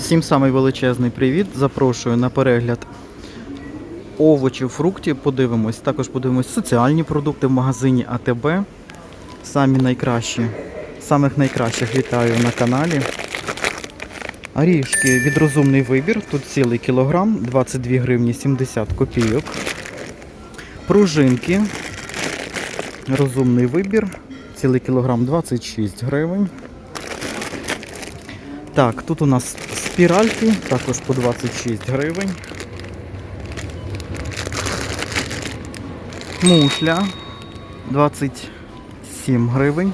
Всім самий величезний привіт. Запрошую на перегляд овочів, фруктів. Подивимось. Також подивимось соціальні продукти в магазині АТБ. Самі найкращі. Самих найкращих вітаю на каналі. Орішки від розумний вибір. Тут цілий кілограм, 22 гривні 70 копійок. Пружинки. Розумний вибір. Цілий кілограм 26 гривень. Так, тут у нас спіральки, також по 26 гривень. Мушля 27 гривень.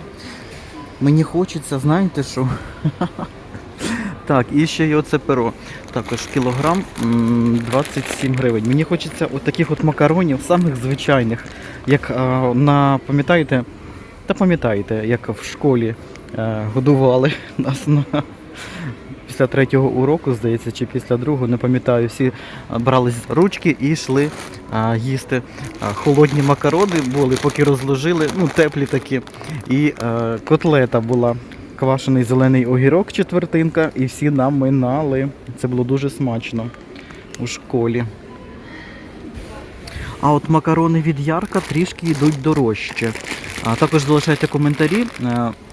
Мені хочеться, знаєте що? Так, і ще й оце перо. Також кілограм 27 гривень. Мені хочеться от таких от макаронів, самих звичайних, як на, пам'ятаєте, та пам'ятаєте, як в школі е, годували нас на після третього уроку, здається, чи після другого, не пам'ятаю, всі брали ручки і йшли а, їсти. А, холодні макарони були, поки розложили, ну, теплі такі. І е, котлета була. Квашений зелений огірок, четвертинка, і всі наминали. Це було дуже смачно у школі. А от макарони від Ярка трішки йдуть дорожче. А також залишайте коментарі.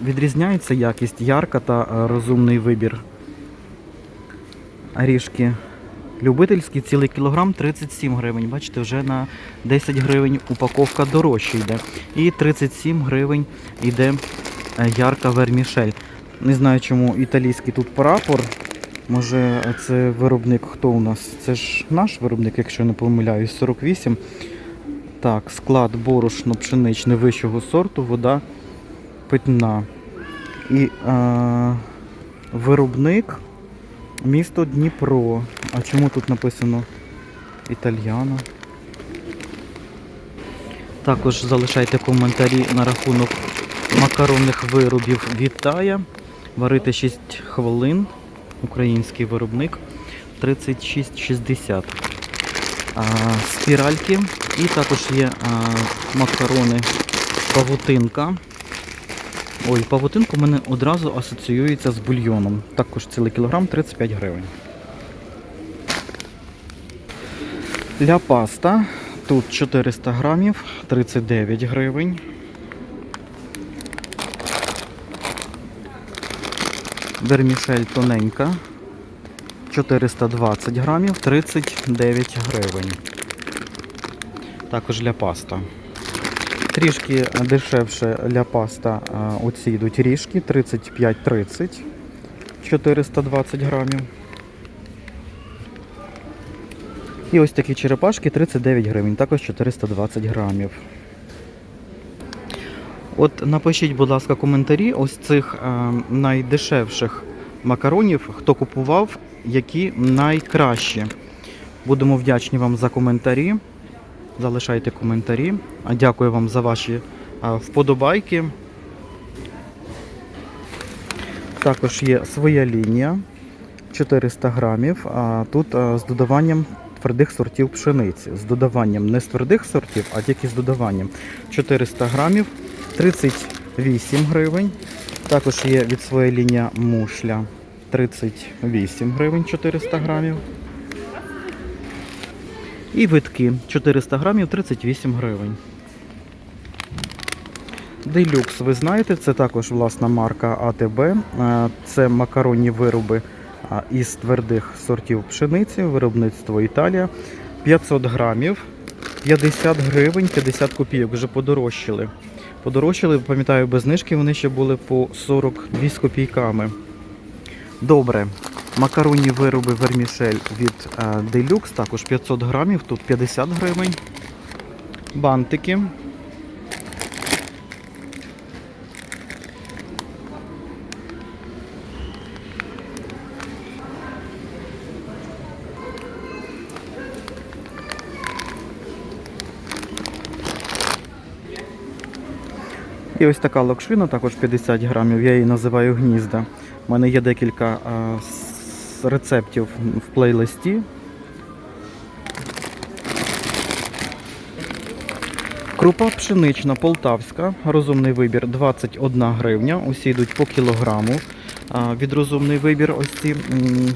Відрізняється якість Ярка та розумний вибір. Орішки любительські, цілий кілограм 37 гривень. Бачите, вже на 10 гривень упаковка дорожче йде. І 37 гривень йде е, ярка вермішель. Не знаю, чому італійський тут прапор. Може, це виробник хто у нас? Це ж наш виробник, якщо не помиляюсь, 48. Так, склад борошно пшеничне вищого сорту, вода питна. І е, виробник місто Дніпро. А чому тут написано італьяно? Також залишайте коментарі на рахунок макаронних виробів Вітая. Варити 6 хвилин. Український виробник 36,60. Спіральки. І також є макарони павутинка. Ой, павутинка у мене одразу асоціюється з бульйоном. Також цілий кілограм 35 гривень. Ля паста. Тут 400 грамів, 39 гривень. Вермішель тоненька. 420 грамів, 39 гривень. Також для паста. Трішки дешевше для паста оці йдуть ріжки 35-30, 420 грамів. І ось такі черепашки 39 гривень, також 420 грамів. От напишіть, будь ласка, коментарі ось цих е, найдешевших макаронів, хто купував, які найкращі. Будемо вдячні вам за коментарі. Залишайте коментарі. Дякую вам за ваші вподобайки. Також є своя лінія 400 грамів. А тут з додаванням твердих сортів пшениці. З додаванням не з твердих сортів, а тільки з додаванням 400 грамів 38 гривень. Також є від своєї лінія мушля 38 гривень 400 грамів. І витки 400 грамів 38 гривень. Делюкс, ви знаєте, це також власна марка АТБ. Е, Це макаронні вироби із твердих сортів пшениці, виробництво Італія. 500 грамів, 50 гривень, 50 копійок, вже подорожчали. Подорожчали, пам'ятаю, без знижки вони ще були по 42 з копійками. Добре. Макаронні вироби вермішель від е, Deluxe, також 500 грамів, тут 50 гривень. Бантики. І ось така локшина, також 50 грамів, я її називаю гнізда. У мене є декілька а, рецептів в плейлисті. Крупа пшенична полтавська, розумний вибір 21 гривня. Усі йдуть по кілограму. Від розумний вибір ось ці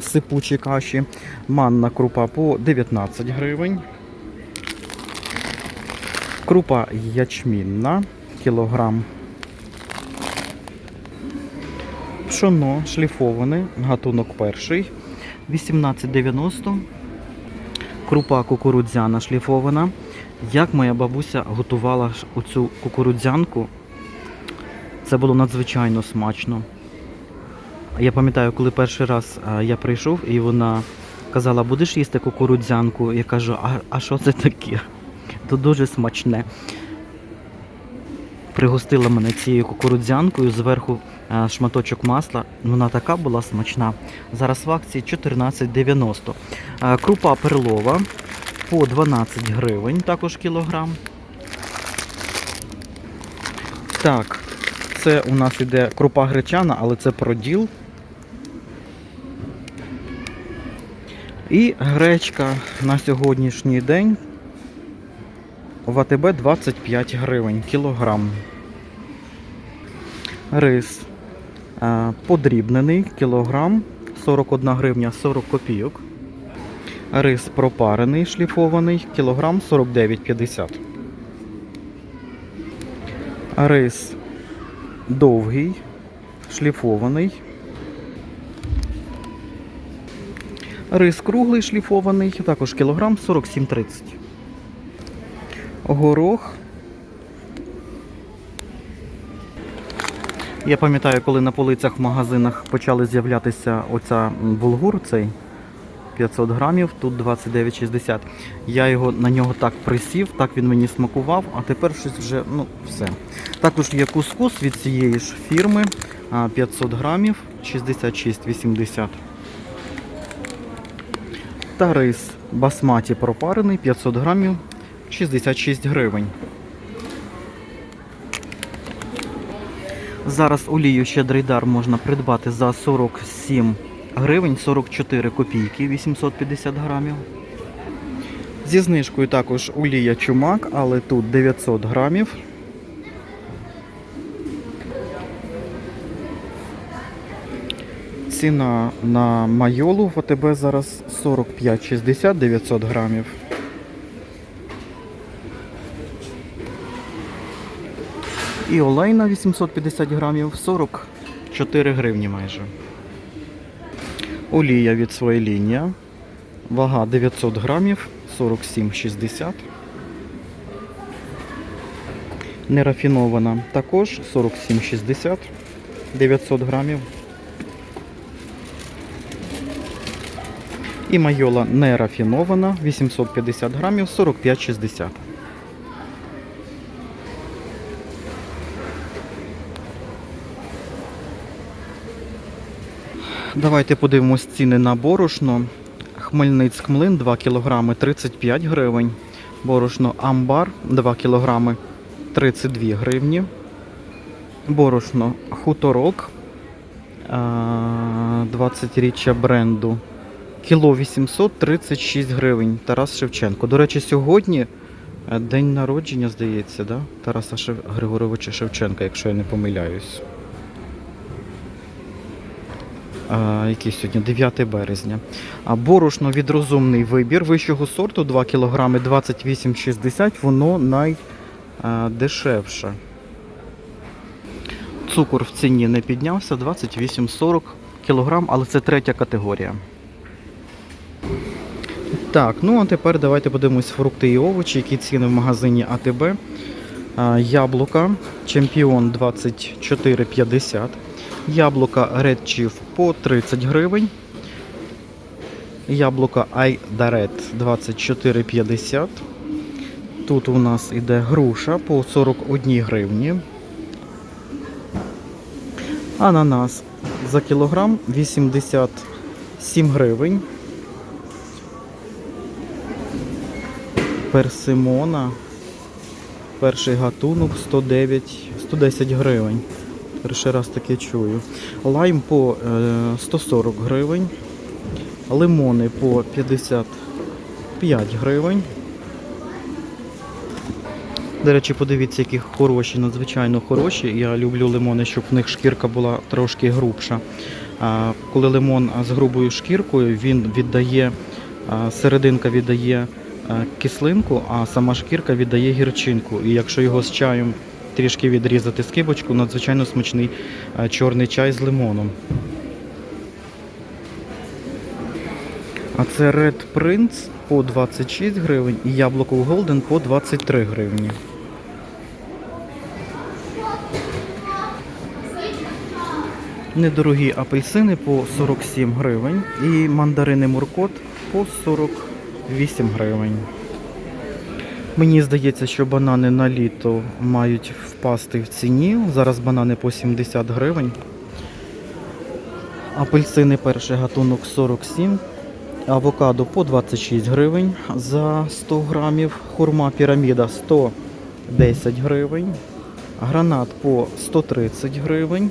сипучі каші. Манна крупа по 19 гривень. Крупа ячмінна, кілограм. Пшоно шліфоване, гатунок перший, 18,90. Крупа кукурудзяна шліфована. Як моя бабуся готувала оцю кукурудзянку, це було надзвичайно смачно. Я пам'ятаю, коли перший раз я прийшов і вона казала, будеш їсти кукурудзянку? Я кажу, а, а що це таке? То дуже смачне. Пригостила мене цією кукурудзянкою, зверху е, шматочок масла. Вона така була смачна. Зараз в акції 14,90. Е, Крупа перлова по 12 гривень, також кілограм. Так, це у нас іде крупа гречана, але це проділ. І гречка на сьогоднішній день в АТБ 25 гривень кілограм. Рис е, подрібнений кілограм 41 гривня 40 копійок. Рис пропарений шліфований кілограм 49,50. Рис довгий, шліфований. Рис круглий шліфований, також кілограм 47,30. Горох. Я пам'ятаю, коли на полицях в магазинах почали з'являтися оця булгур цей 500 грамів, тут 29,60. Я його на нього так присів, так він мені смакував, а тепер щось вже, ну, все. Також є кускус від цієї ж фірми 500 грамів 66,80. Та рис басматі пропарений 500 грамів 66 гривень. Зараз олію щедрий дар можна придбати за 47 гривень 44 копійки 850 грамів. Зі знижкою також олія чумак, але тут 900 грамів. Ціна на майолу в АТБ зараз 45,60 900 грамів. І олейна 850 грамів 44 гривні майже. Олія від своєї лінія. Вага 900 грамів 47,60. Нерафінована також 47,60 900 грамів. І майола нерафінована 850 грамів 45,60. Давайте подивимось ціни на борошно. Хмельницьк млин 2 кг 35 гривень. Борошно Амбар 2 кг 32 гривні. Борошно Хуторок 20 річчя бренду. Кіло 836 гривень. Тарас Шевченко. До речі, сьогодні е, день народження, здається, да? Тараса Григоровича Шевченка, якщо я не помиляюсь. Який сьогодні 9 березня. Борошно від розумний вибір вищого сорту 2 кг 28,60, воно найдешевше. Цукор в ціні не піднявся 28,40 кг, але це третя категорія. Так, ну а тепер давайте подивимось фрукти і овочі, які ціни в магазині АТБ. Яблука, чемпіон 24,50. Яблука Red Chief по 30 гривень. Яблука Айдарет 24,50. Тут у нас іде груша по 41 гривні. Ананас за кілограм 87 гривень. Персимона. Перший гатунок 109, 110 гривень. Перший раз таке чую. Лайм по е, 140 гривень. Лимони по 55 гривень. До речі, подивіться, які хороші, надзвичайно хороші. Я люблю лимони, щоб в них шкірка була трошки грубша. Коли лимон з грубою шкіркою, він віддає, серединка віддає кислинку, а сама шкірка віддає гірчинку. І якщо його з чаєм трішки відрізати скибочку, надзвичайно смачний чорний чай з лимоном. А це Red Prince по 26 гривень і яблуко Golden по 23 гривні. Недорогі апельсини по 47 гривень і мандарини Муркот по 48 гривень. Мені здається, що банани на літо мають впасти в ціні. Зараз банани по 70 гривень. Апельсини перший гатунок 47. Авокадо по 26 гривень за 100 грамів. Хурма піраміда 110 гривень. Гранат по 130 гривень.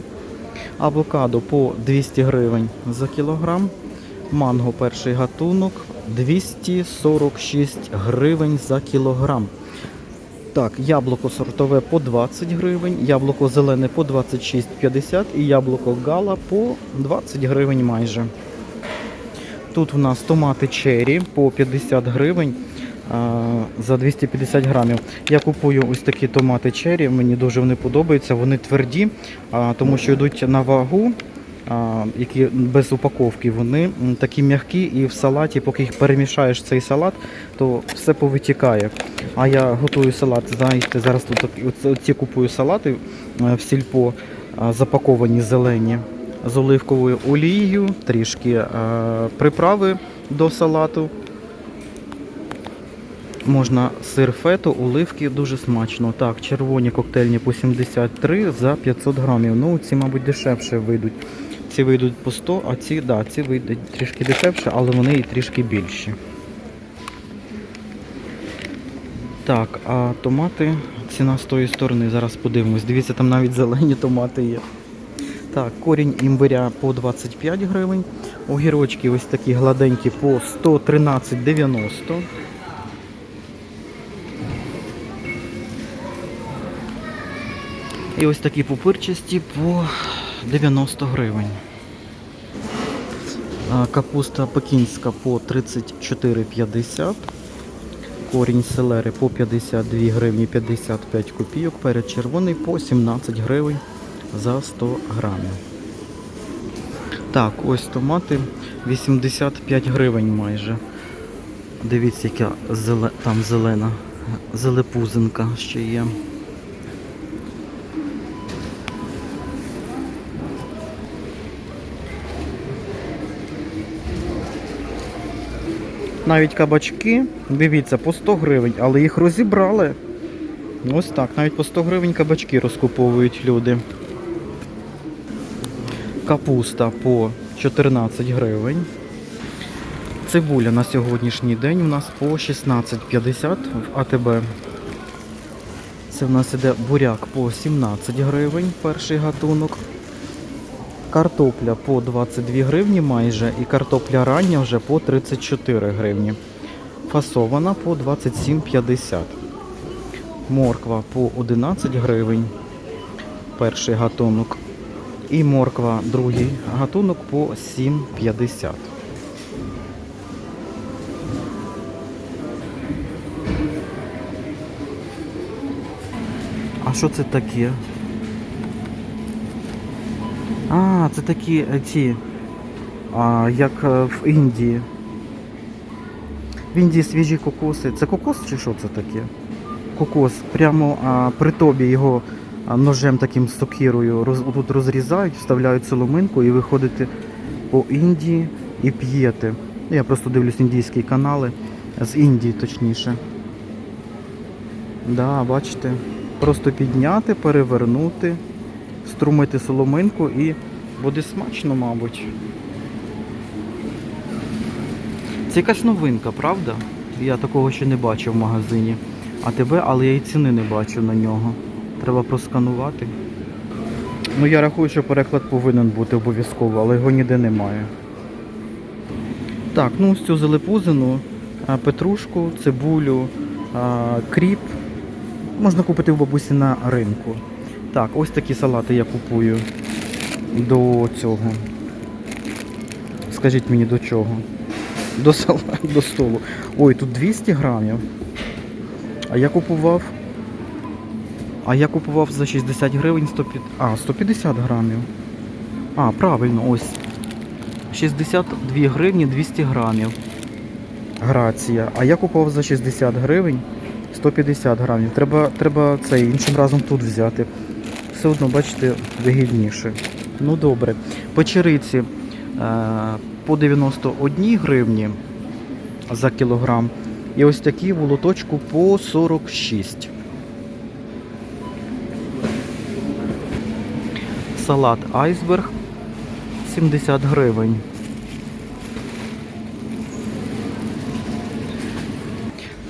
Авокадо по 200 гривень за кілограм. Манго перший гатунок 246 гривень за кілограм. Так, яблуко сортове по 20 гривень, яблуко зелене по 26,50 і яблуко гала по 20 гривень майже. Тут у нас томати черрі по 50 гривень а, за 250 грамів. Я купую ось такі томати черрі, мені дуже вони подобаються. Вони тверді, а, тому що йдуть на вагу, які без упаковки. Вони такі м'які і в салаті, поки їх перемішаєш цей салат, то все повитікає. А я готую салат, знаєте, зараз тут оці купую салати е, в сільпо запаковані зелені з оливковою олією, трішки е, приправи до салату. Можна сир фету, оливки, дуже смачно. Так, червоні коктейльні по 73 за 500 грамів. Ну, ці, мабуть, дешевше вийдуть. Ці вийдуть по 100, а ці, да, ці вийдуть трішки дешевше, але вони і трішки більші. Так, а томати, ціна з тої сторони, зараз подивимось. Дивіться, там навіть зелені томати є. Так, корінь імбиря по 25 гривень. Огірочки ось такі гладенькі по 113,90. І ось такі пупирчасті по 90 гривень. Капуста пекінська по 34,50. Корінь селери по 52 гривні 55 копійок. Перед червоний по 17 гривень за 100 грамів. Так, ось томати 85 гривень майже. Дивіться, яка зеле... там зелена зелепузинка ще є. Навіть кабачки, дивіться, по 100 гривень, але їх розібрали. Ось так, навіть по 100 гривень кабачки розкуповують люди. Капуста по 14 гривень. Цибуля на сьогоднішній день у нас по 16,50 в АТБ. Це в нас іде буряк по 17 гривень, перший гатунок. Картопля по 22 гривні майже і картопля рання вже по 34 гривні. Фасована по 27,50. Морква по 11 гривень. Перший гатунок. І морква другий гатунок по 7,50. А що це таке? А, це такі е, ці, а, як е, в Індії. В Індії свіжі кокоси. Це кокос чи що це таке? Кокос. Прямо а, при тобі його ножем таким сокирою роз, тут розрізають, вставляють соломинку і виходите по Індії і п'єте. Я просто дивлюсь індійські канали. З Індії точніше. Да, бачите. Просто підняти, перевернути, струмити соломинку і буде смачно, мабуть. Це якась новинка, правда? Я такого ще не бачив в магазині. А тебе, але я і ціни не бачу на нього. Треба просканувати. Ну я рахую, що переклад повинен бути обов'язково, але його ніде немає. Так, ну ось цю зелепузину, петрушку, цибулю, кріп Можна купити у бабусі на ринку. Так, ось такі салати я купую до цього. Скажіть мені до чого? До сала, до столу. Ой, тут 200 грамів. А я купував. А я купував за 60 гривень 150, а, 150 грамів. А, правильно, ось. 62 гривні 200 грамів. Грація. А я купував за 60 гривень 150 грамів. Треба, треба це іншим разом тут взяти. Все одно, бачите, вигідніше. Ну добре. Печериці е, по 91 гривні за кілограм. І ось такі в лоточку по 46. Салат айсберг 70 гривень.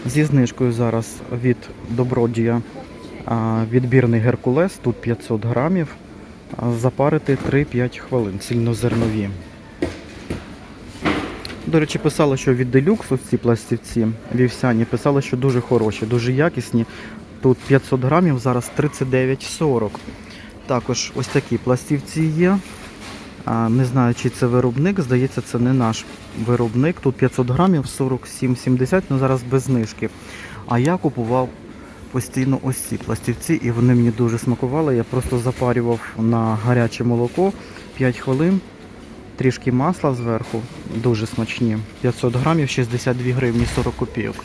Зі знижкою зараз від Добродія відбірний Геркулес, тут 500 грамів. Запарити 3-5 хвилин, цільнозернові. До речі, писали, що від Deluxe ось ці пластівці вівсяні, писали, що дуже хороші, дуже якісні. Тут 500 грамів, зараз 39,40. Також ось такі пластівці є. Не знаю, чи це виробник, здається, це не наш виробник. Тут 500 грамів, 47,70, ну зараз без знижки. А я купував постійно ось ці пластівці, і вони мені дуже смакували. Я просто запарював на гаряче молоко 5 хвилин, трішки масла зверху, дуже смачні. 500 грамів, 62 гривні 40 копійок.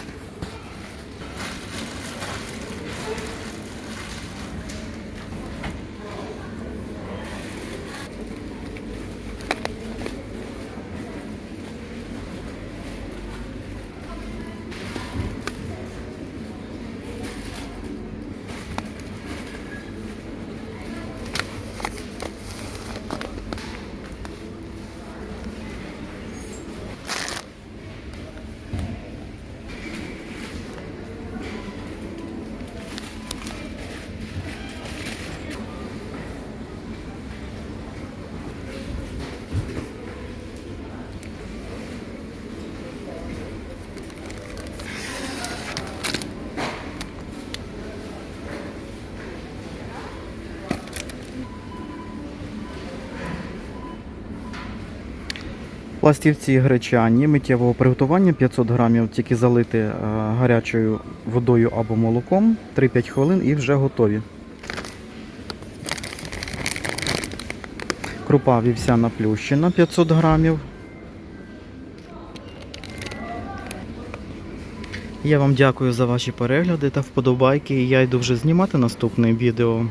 Пластівці гречані миттєвого приготування 500 грамів, тільки залити е, гарячою водою або молоком 3-5 хвилин і вже готові. Крупа вівсяна плющена 500 грамів. Я вам дякую за ваші перегляди та вподобайки. Я йду вже знімати наступне відео.